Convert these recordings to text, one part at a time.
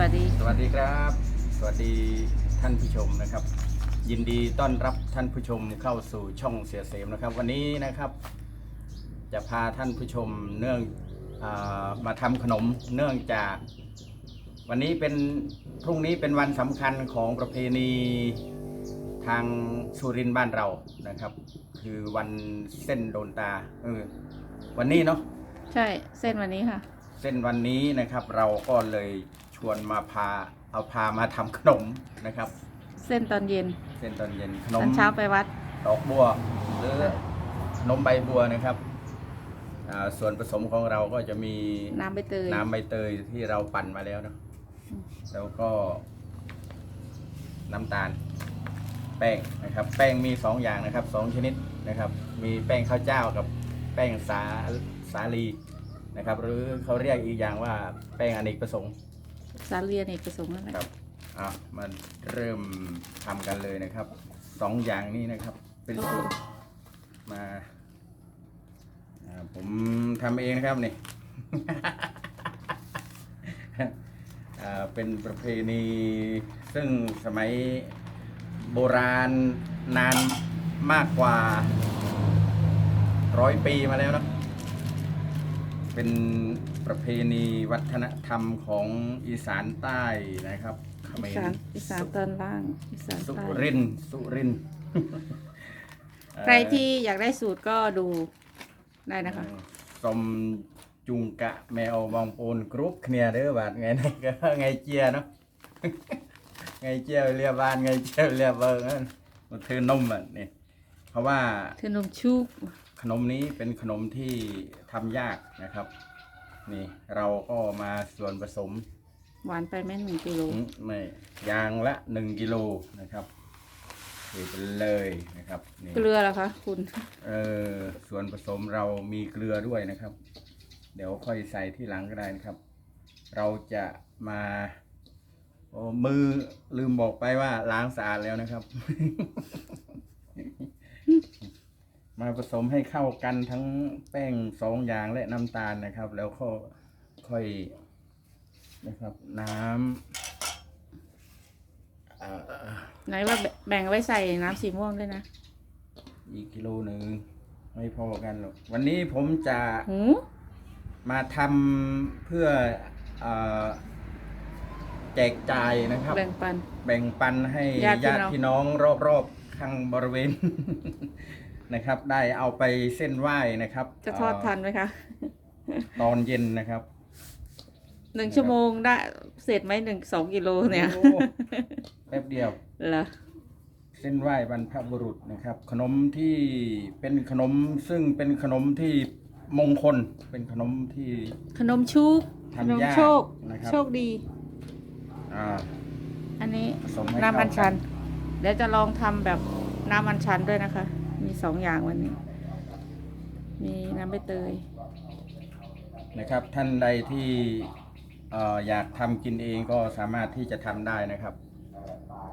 วัสดี สวัสดีครับ สวัสดีท่านผู้ชมนะครับ ยินดีต้อนรับท่านผู้ชมเข้าสู่ช่องเสียเสมนะครับ วันนี้นะครับ จะพาท่านผู้ชมเนื่องอามาทำขนมเนื่องจาก วันนี้เป็นพรุ่งนี้เป็นวันสำคัญของประเพณีทางสุรินทร์บ้านเรานะครับ คือวันเส้นโดนตาเออวันนี้เนาะ ใช่ เส้นวันนี้ค่ะ เส้นวันนี้นะครับเราก็เลยช วนมาพาเอาพามาทำขนมนะครับ เส้นตอนเย็นเส้นตอนเย็นขตนอมนเช้าไปวัด ดอกบัว หรือขนมใบบัวนะครับอ่าส่วนผสมของเราก็จะมี น้ำใบเตย น้ำใบเตยที่เราปั่นมาแล้วเนาะแล้วก็ น้ำตาล แป้งนะครับ แป้งมีสองอย่างนะครับสองชนิดนะครับ มีแป้งข้าวเจ้ากับแป้งสาสาลีนะครับ หรือเขาเรียกอีกอย่างว่าแป้งอเนกประสงค์ สาเรียนเอกประสงค์นั่นแหละครับอะมาเริ่มทำกันเลยนะครับสองอย่างนี้นะครับ เป็นสูตรมาอ่าผมทำเองนะครับนี่ อ่าเป็นประเพณีซึ่งสมัยโบราณนานมากกว่าร้อยปีมาแล้วเนอะเป็น ประเพณีวัฒนธรรมของอีสานใต้นะครับเขมอีรสานอีสานตอนล่างอีสานสุใต้รินทร์สุรินทร์ใครที่อยากได้สูตรก็ดูได้นะคะ สมจุงกะแมวบองปูนกรุ๊ปเนี่ยเด้อบาดไงนี่ก็ไงเจียเนาะไงเจียเรียบานไงเจียเรียบเบิงนั่นมันคือนมอะนี่เพราะว่าคือนมชุบ ขนมนี้เป็นขนมที่ทำยากนะครับ นี่เราก็มาส่วนผสมหวานไปแม่หนึ่งกิโลอืมไม่ยางละหนึ่งกิโลนะครับเทไปเลยนะครับนี่ เกลือเหรอคะคุณเออส่วนผสมเรามีเกลือด้วยนะครับ เดี๋ยวค่อยใส่ที่หลังก็ได้นะครับ เราจะมาโอ้มือลืมบอกไปว่าล้างสะอาดแล้วนะครับ มาผสมให้เข้ากันทั้งแป้งสองอย่างและน้ำตาลนะครับ แล้วก็ค่อยนะครับ น้ำเอ่อไหนว่าแบแบ่งไว้ใส่น้ำสีม่วงด้วยนะอีกกิโลหนึ่งไม่พอกันหรอกวันนี้ผมจะหูมาทำเพื่อเออแจกจ่ายนะครับ แบ่งปัน แบ่งปันให้ญาติพี่ญาติน้องพี่น้องรอบๆข้างบริเวณ นะครับ ได้เอาไปเส้นไหว้นะครับจะทอดทันไหมคะเอ่อตอนเย็นนะครับหนึ่งชั่วโมงได้เสร็จไหมหนึ่งสองกิโลเนี่ยโอ้แป๊บเดียวเหรอเส้นไหว้บรรพบุรุษนะครับ ขนมที่เป็นขนมซึ่งเป็นขนมที่มงคลเป็นขนมที่ขนมชุบขทำนมยากโชค นะครับโชคดี อ่า อันนี้ผสมให้น้ำอัญชันเข้ากัเดี๋ยวจะลองทำแบบน้ำอัญชันด้วยนะคะ มีสองอย่างวันนี้ มีน้ำใบเตย นะครับท่านใดที่เอ่ออยากทำกินเองก็สามารถที่จะทำได้นะครับ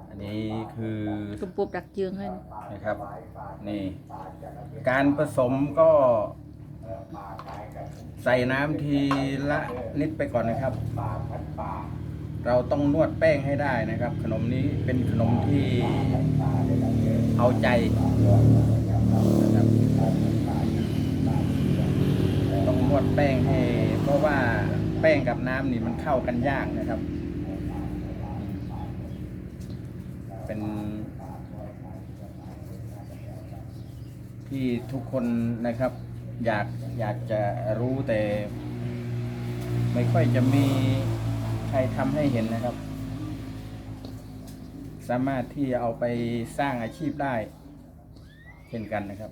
อันนี้คือตุ่มปูบดักเยืองให้นะนะครับนี่การผสมก็ใส่น้ำทีละนิดไปก่อนนะครับ เราต้องนวดแป้งให้ได้นะครับ ขนมนี้เป็นขนมที่เอาใจ นะครับต้องนวดแป้งให้ เพราะว่าแป้งกับน้ำนี่มันเข้ากันยากนะครับ เป็นที่ทุกคนนะครับ อยากอยากจะรู้แต่ ไม่ค่อยจะมีใครทำให้เห็นนะครับ สามารถที่เอาไปสร้างอาชีพได้ เช่นกันนะครับ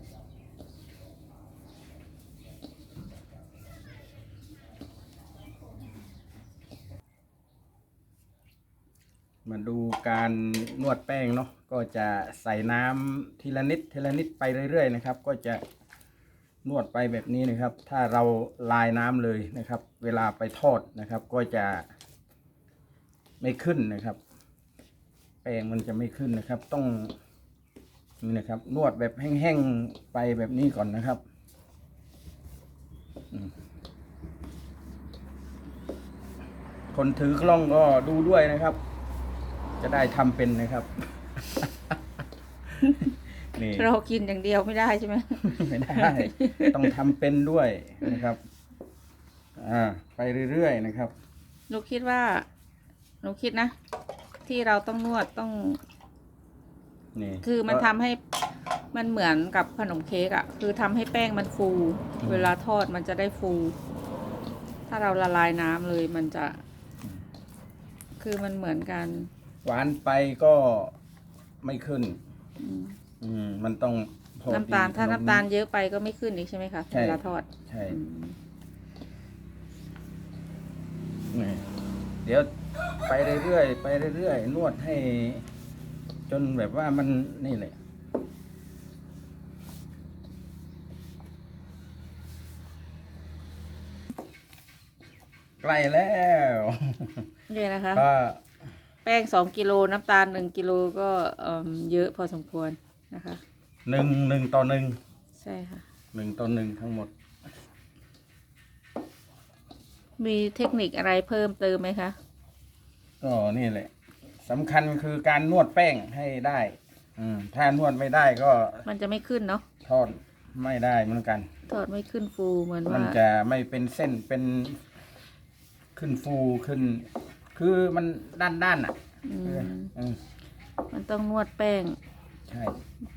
มาดูการนวดแป้งเนาะก็จะใส่น้ำทีละนิดทีละนิดไปเรื่อยๆนะครับ ก็จะนวดไปแบบนี้นะครับ ถ้าเราลายน้ำเลยนะครับ เวลาไปทอดนะครับ ก็จะไม่ขึ้นนะครับ แป้งมันจะไม่ขึ้นนะครับ ต้อง นี่นะครับ นวดแบบแห้งๆไปแบบนี้ก่อนนะครับอืมคนถือกล้องก็ดูด้วยนะครับ จะได้ทำเป็นนะครับ นี่เรากินอย่างเดียวไม่ได้ใช่ไหมไม่ได้ ต้องทำเป็นด้วยนะครับ อ่า ไปเรื่อยๆนะครับหนูคิดว่าหนูคิดนะ ที่เราต้องนวดต้อง นี่คือมันทำให้มันเหมือนกับขนมเค้กอะ่ะ คือทำให้แป้งมันฟู เวลาทอดมันจะได้ฟู ถ้าเราละลายน้ำเลยมันจะ คือมันเหมือนกันหวานไปก็ไม่ขึ้น อืมอืมมันต้องพอดีน้ำตาลถ้าขม น้ำตาลเยอะไปก็ไม่ขึ้นอีกใช่ไหมคะใช่ เวลาทอดใช่อืมนี่เดี๋ยวไปเรื่อยๆไปเรื่อยๆนวดให้ จนแบบว่ามันนี่แหละใกล้แล้วนี่นะคะ ก็แป้งสองกิโลน้ำตาลหนึ่งกิโลก็เอิ่มเยอะพอสมควรนะคะ หนึ่งหนึ่งต่อหนึ่งใช่ค่ะ หนึ่งต่อหนึ่งทั้งหมด มีเทคนิคอะไรเพิ่มเติมไหมคะ ก็นี่แหละ สำคัญคือการนวดแป้งให้ได้ อืม ถ้านวดไม่ได้ก็มันจะไม่ขึ้นเนาะทอดไม่ได้เหมือนกัน ทอดไม่ขึ้นฟูเหมือนมัว่านจะไม่เป็นเส้นเป็นขึ้นฟูขึ้น คือมันด้านด้านๆอะอืเออมเออมันต้องนวดแป้ง ใช่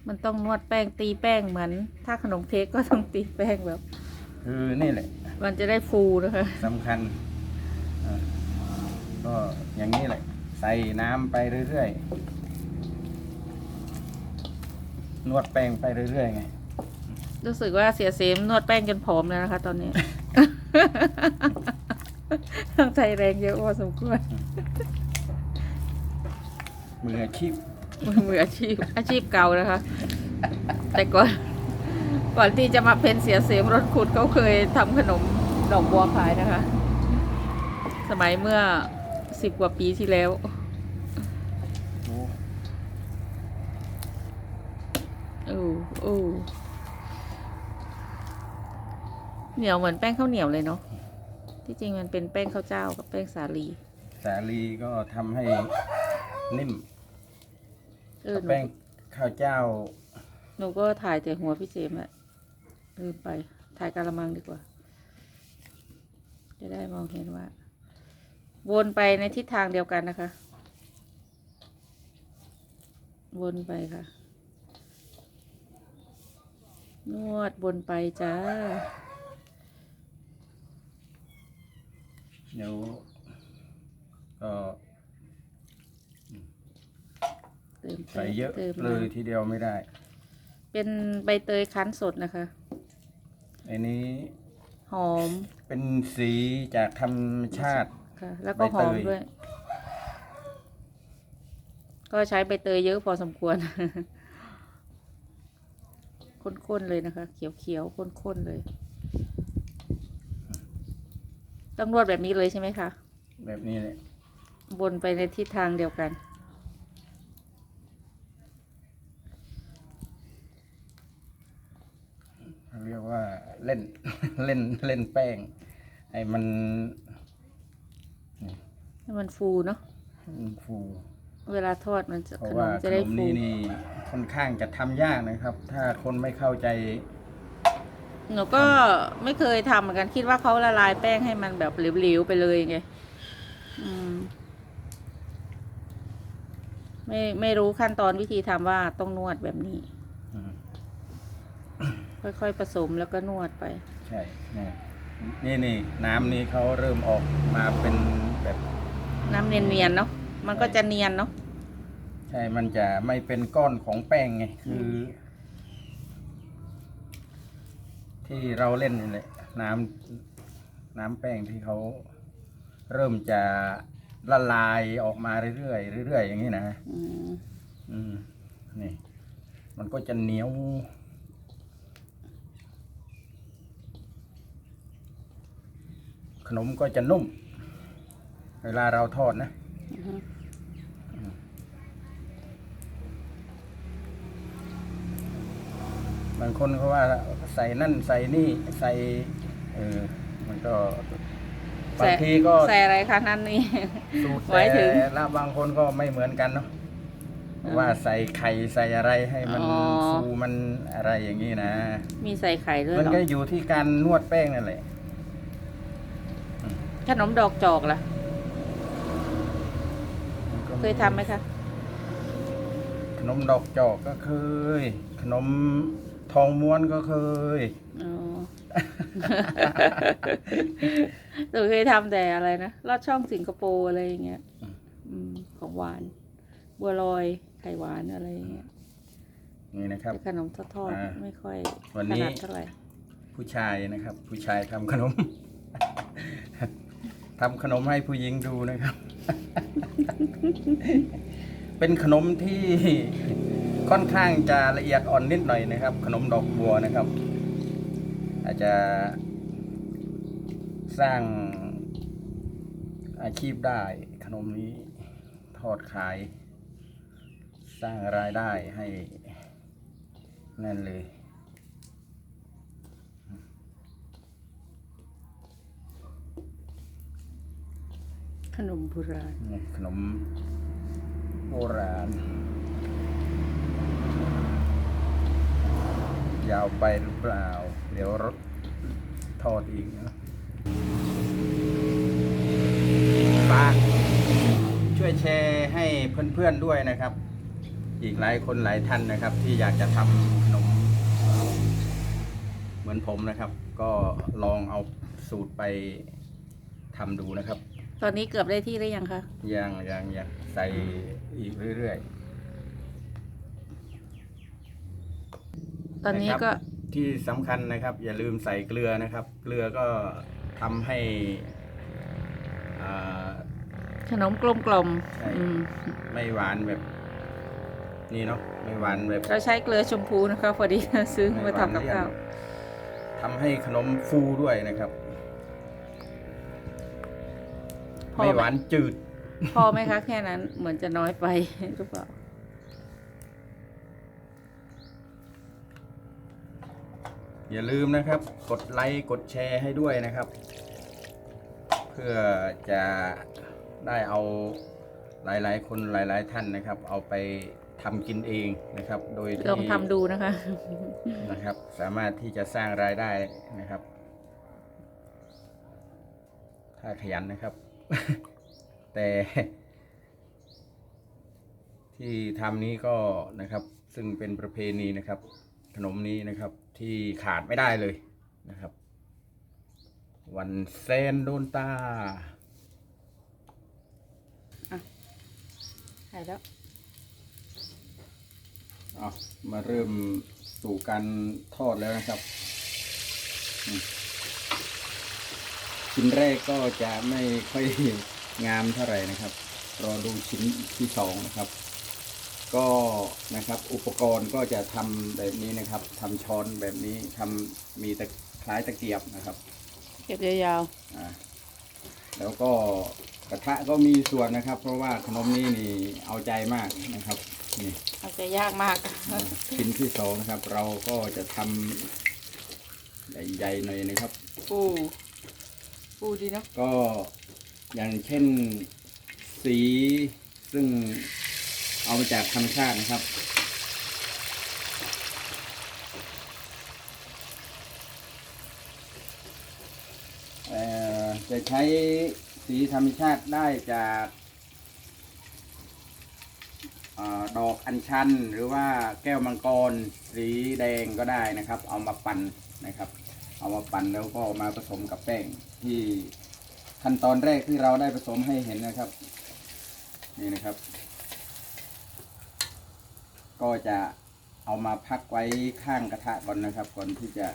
มันต้องนวดแป้งตีแป้งเหมือน ถ้าขนมเค้กก็ต้องตีแป้งแบบ คือนี่แหละมันจะได้ฟูนะคะสำคัญอ่าก็อย่างนี้แหละ ใส่น้ำไปเรื่อยๆ นวดแป้งไปเรื่อยๆไง รู้สึกว่าเสียเสมนวดแป้งจนผอมแล้วนะคะ ตอนนี้ ต้องใช้แรงเยอะพอสมควร มืออาชีพ มืออาชีพ อาชีพเก่านะคะ แต่ก่อนก่อนที่จะมาเป็นเสียเสมรถขุดเขาเคยทำขนมดอกบัวขายนะคะ สมัยเมื่อสิบกว่าปีที่แล้ว โอ้ โอ้โอ้เหนียวเหมือนแป้งข้าวเหนียวเลยเนาะที่จริงมันเป็นแป้งข้าวเจ้ากับแป้งสาลี สาลีก็ทำให้นิ่มเออหนูแป้งข้าวเจ้า หนูก็ถ่ายแต่หัวพี่เจมส์อะลืมไปถ่ายกะละมังดีกว่า จะได้มองเห็นว่า วนไปในทิศทางเดียวกันนะคะ วนไปค่ะ นวดวนไปจ้า เดี๋ยวก็เติมไปใส่เยอะติมเลยมาทีเดียวไม่ได้ เป็นใบเตยคั้นสดนะคะ อันนี้หอมเป็นสีจากธรรมชาติ ค่ะ แล้วก็ใบหเตอมยด้วย ก็ใช้ใบเตยเยอะพอสมควร ข้นๆเลยนะคะ เขียวๆข้นๆเลย ต้องนวดแบบนี้เลยใช่ไหมคะ แบบนี้เลยวนไปในทิศทางเดียวกันเขาเรียกว่าเล่นเล่นเล่นแป้งไอ้มัน ให้มันฟูเนาะมันฟู เวลาทอดมันจะเพขราะนว่ามขจะนได้มฟูนี้นี่ค่อนข้างจะทำยากนะครับ ถ้าคนไม่เข้าใจ หนูก็ไม่เคยทำเหมือนกันคิดว่าเขาละลายแป้งให้มันแบบเหลวๆไปเลยไงอืม ไม่ไม่รู้ขั้นตอนวิธีทำว่าต้องนวดแบบนี้ อืมค่อยๆผสมแล้วก็นวดไป ใช่เนี่ยนี่นี่น้ำนี่เขาเริ่มออกมาเป็นแบบน้ำเนียนๆเนาะ มันก็จะเนียนเนาะใช่ มันจะไม่เป็นก้อนของแป้งไง คืออที่เราเล่นนี่แหละน้ำน้ำแป้งที่เขาเริ่มจะละลายออกมาเรื่อยๆเรื่อยๆอย่างนี้นะอืมอืมนี่ มันก็จะเหนียว ขนมก็จะนุ่ม เวลาเราทอดนะ อือฮึ บางคนเขาว่าใส่นั่นใส่นี่ใส่เออมันก็บางทีก็ใส่อะไรคะนั่นนี่สูตรหมายถึงแต่ละบางคนก็ไม่เหมือนกันเนาะอ่าว่าใส่ไข่ใส่อะไรให้มันอ๋อฟูมันอะไรอย่างนี้นะ มีใส่ไข่ด้วยมันเหรอก็อยู่ที่การนวดแป้งนั่นแหละขนมดอกจอกล่ะมันก็เคยทำไหมคะ ขนมดอกจอกก็เคย ขนม ทองม้วนก็เคย อ๋อ หนูเคยทำแต่อะไรนะลอดช่องสิงคโปร์อะไรอย่างเงี้ยอืมอืมของหวาน บัวลอยไข่หวานอะไรอย่างเงี้ยนี่นะครับ แต่ขนมทอดอ่าๆไม่ค่อยวันถนี้นัดเท่าไหร่ผู้ชายนะครับ ผู้ชายทำขนม ทำขนมให้ผู้หญิงดูนะครับ เป็นขนมที่ ค่อนข้างจะละเอียดอ่อนนิดหน่อยนะครับ ขนมดอกบัวนะครับ อาจจะสร้างอาชีพได้ ขนมนี้ทอดขาย สร้างรายได้ให้นั่นเลยขนมโบราณนี่ขนมโบราณ ยาวไปหรือเปล่า เดี๋ยวรถทอดอีกนะฝากช่วยแชร์ให้เพื่อนๆด้วยนะครับ อีกหลายคนหลายท่านนะครับ ที่อยากจะทำขนม เหมือนผมนะครับ ก็ลองเอาสูตรไปทำดูนะครับ ตอนนี้เกือบได้ที่หรือยังคะ ยังยังยังใส่อีกเรื่อย ตอนนี้นะครับก็ๆที่สำคัญนะครับ อย่าลืมใส่เกลือนะครับ เกลือก็ทำให้อ่า ขนมกลมกลมๆใช่อืมไม่หวานแบบ นี่เนาะไม่หวานแบบเราใช้เกลือชมพูนะคะพอดีซื้อไม่มาหวานทำกับเลี่ยนข้าวทำให้ขนมฟูด้วยนะครับ พอไม่ไหหวานจืด พอไหมคะแค่นั้นเหมือนจะน้อยไป หรือเปล่า อย่าลืมนะครับ กดไลค์กดแชร์ให้ด้วยนะครับ เพื่อจะได้เอาหลายๆ คนหลาย ๆ ท่านนะครับ เอาไปทำกินเองนะครับ โดยลองที่ทำดูนะคะนะครับ สามารถที่จะสร้างรายได้นะครับ ถ้าขยันนะครับ แต่ที่ทำนี้ก็นะครับซึ่งเป็นประเพณีนะครับ ขนมนี้นะครับ ที่ขาดไม่ได้เลยนะครับ วันเซนโดนตาใช่แล้วเอามาเริ่มสู่การทอดแล้วนะครับอืมชิ้นแรกก็จะไม่ค่อยงามเท่าไหร่นะครับ รอดูชิ้นที่สองนะครับ ก็นะครับอุปกรณ์ก็จะทำแบบนี้นะครับทำช้อนแบบนี้ทำมีตะคล้ายตะเกียบนะครับเก็บยาวอ่าแล้วก็กระทะก็มีส่วนนะครับ เพราะว่าขนมนี้นี่เอาใจมากนะครับนี่ๆอาจจะยากมากอ่าชิ้นที่สองนะครับ เราก็จะทำใหญ่ๆหน่อยนะครับปูปูดีเนาะก็อย่างเช่นสีซึ่ง เอามาจากธรรมชาตินะครับ จะใช้สีธรรมชาติได้จากอดอกอัญชัน หรือว่าแก้วมังกรสีแดงก็ได้นะครับ เอามาปั่นนะครับ เอามาปั่นแล้วก็มาผสมกับแป้งที่ขั้นตอนแรกที่เราได้ผสมให้เห็นนะครับ นี่นะครับ ก็จะเอามาพักไว้ข้างกระทะก่อนนะครับ ก่อนที่จะ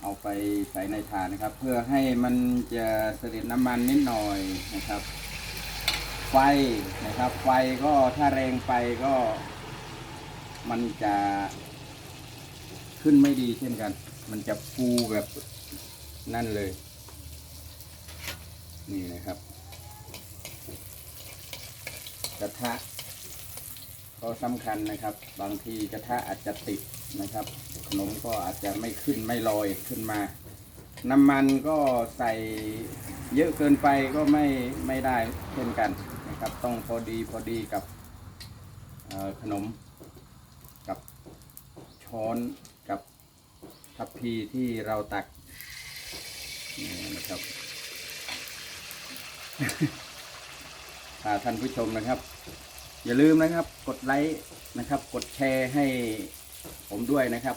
เอาไปใส่ในถาดนะครับ เพื่อให้มันจะเสด็จน้ำมันนิดหน่อยนะครับ ไฟนะครับ ไฟก็ถ้าแรงไปก็ มันจะขึ้นไม่ดีเช่นกัน มันจะฟูแบบนั่นเลย นี่นะครับ กระทะ ก็สำคัญนะครับ บางทีกระทะอาจจะติดนะครับ ขนมก็อาจจะไม่ขึ้นไม่ลอยขึ้นมา น้ำมันก็ใส่เยอะเกินไปก็ไม่ไม่ได้เช่นกันนะครับ ต้องพอดีพอดีกับขนมกับช้อนกับทัพพีที่เราตักนี่นะครับถ้าท่านผู้ชมนะครับ อย่าลืมนะครับ กดไลค์นะครับ กดแชร์ให้ผมด้วยนะครับ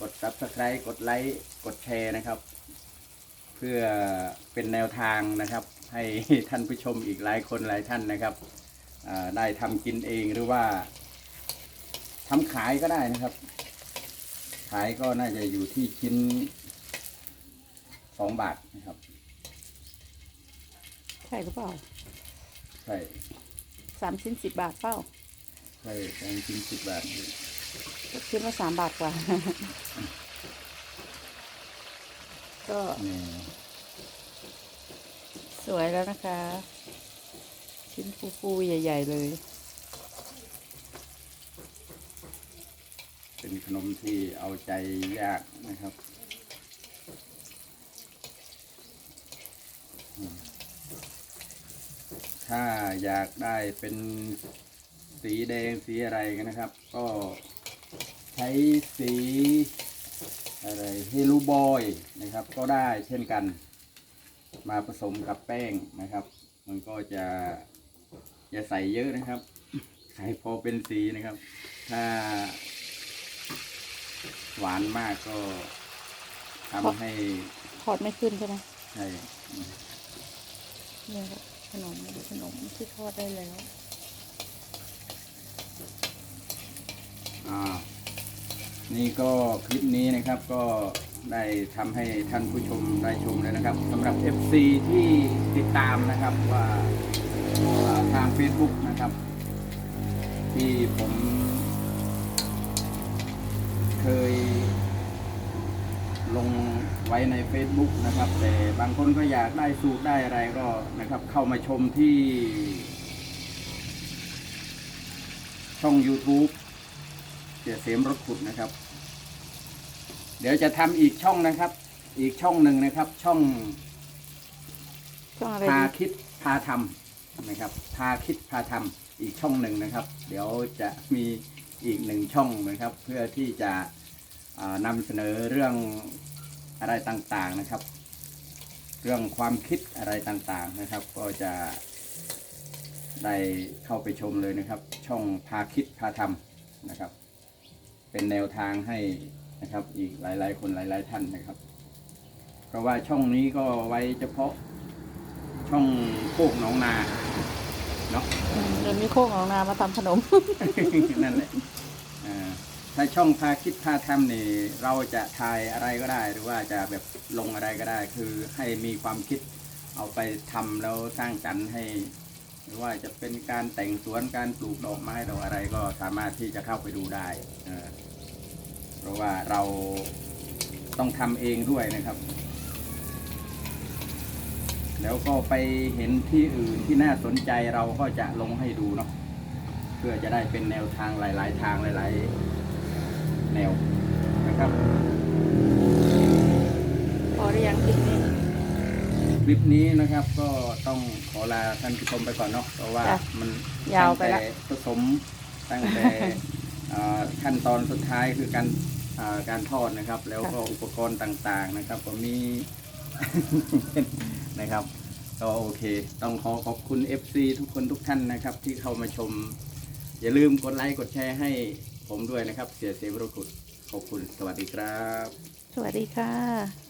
กด subscribe กดไลค์กดแชร์นะครับ เพื่อเป็นแนวทางนะครับ ให้ท่านผู้ชมอีกหลายคนหลายท่านนะครับอ่าได้ทำกินเองหรือว่าทำขายก็ได้นะครับ ขายก็น่าจะอยู่ที่ชิ้นสองบาทนะครับ ใช่หรือเปล่า ใช่ สามชิ้นสิบบาทเปล่าใช่แพงชิ้นสิบบาทคิดว่าสามบาทกว่า ก็นี่สวยแล้วนะคะ ชิ้นฟูๆ ใหญ่ ๆ เลย เป็นขนมที่เอาใจยากนะครับอืม ถ้าอยากได้เป็นสีแดงสีอะไรกันนะครับ ก็ใช้สีอะไรเฮลูบอยนะครับ ก็ได้เช่นกัน มาผสมกับแป้งนะครับ มันก็จะอย่าใส่เยอะนะครับใส่พอเป็นสีนะครับ ถ้า หวานมากก็ทำให้ทอดไม่ขึ้นใช่ไหมใช่เนี่ยค่ะข นมขนมที่ทอดได้แล้วอ่านี่ก็คลิปนี้นะครับก็ได้ทำให้ท่านผู้ชมได้ชมแล้วนะครับสำหรับ FC ที่ติดตามนะครับว่าอ่าทาง Facebook นะครับ ที่ผมเคยลง ไว้ใน Facebook นะครับ แต่บางคนก็อยากได้สูตรได้อะไรก็นะครับ เข้ามาชมที่ช่อง YouTube เสียเสียมรถขุดนะครับ เดี๋ยวจะทำอีกช่องนะครับ อีกช่องหนึ่งนะครับ ช่องช่องอะไรพาดีคิดพาทำนะครับ พาคิดพาทำอีกช่องหนึ่งนะครับ เดี๋ยวจะมีอีกหนึ่งช่องนะครับ เพื่อที่จะอ่านำเสนอเรื่อง อะไรต่างๆนะครับ เรื่องความคิดอะไรต่างๆนะครับ ก็จะได้เข้าไปชมเลยนะครับ ช่องพาคิดพาทำนะครับ เป็นแนวทางให้นะครับ อีกหลายๆ คนหลาย ๆ ท่านนะครับ เพราะว่าช่องนี้ก็ไว้เฉพาะช่องโคกหนองนาเนาะอืมเดี๋ยวมีโคกของนามาทำขนม นั่นแหละอ่าถ้าช่องพาคิดพาทำนี่เราจะถ่ายอะไรก็ได้ หรือว่าจะแบบลงอะไรก็ได้ คือให้มีความคิดเอาไปทำแล้วสร้างสรรค์ให้ หรือว่าจะเป็นการแต่งสวนการปลูกดอกไม้ดอกอะไรก็สามารถที่จะเข้าไปดูได้เออเพราะว่าเราต้องทำเองด้วยนะครับ แล้วก็ไปเห็นที่อื่นที่น่าสนใจเราก็จะลงให้ดูเนาะเพื่อจะได้เป็นแนวทางหลาย ๆ ทางหลาย ๆ แนวนะครับ พอได้ยังคลิปนี้ ค ลิปนี้นะครับก็ต้องขอลาท่านผู้ชมไปก่อนเนาะเพราะว่าจ้ะมันยาวไปละตั้งแต่ผสมตั้งแต่อ่าขั้นตอนสุดท้ายคือการอ่าการทอดนะครับ แล้วก็อุปกรณ์ต่างๆนะครับ ก็มี นะครับ ก็โอเค ต้องขอขอบคุณ FC ทุกคนทุกท่านนะครับ ที่เข้ามาชม อย่าลืมกดไลค์กดแชร์ให้ผมด้วยนะครับ เสียเสียบรุกุดขอบคุณสวัสดีครับ สวัสดีค่ะ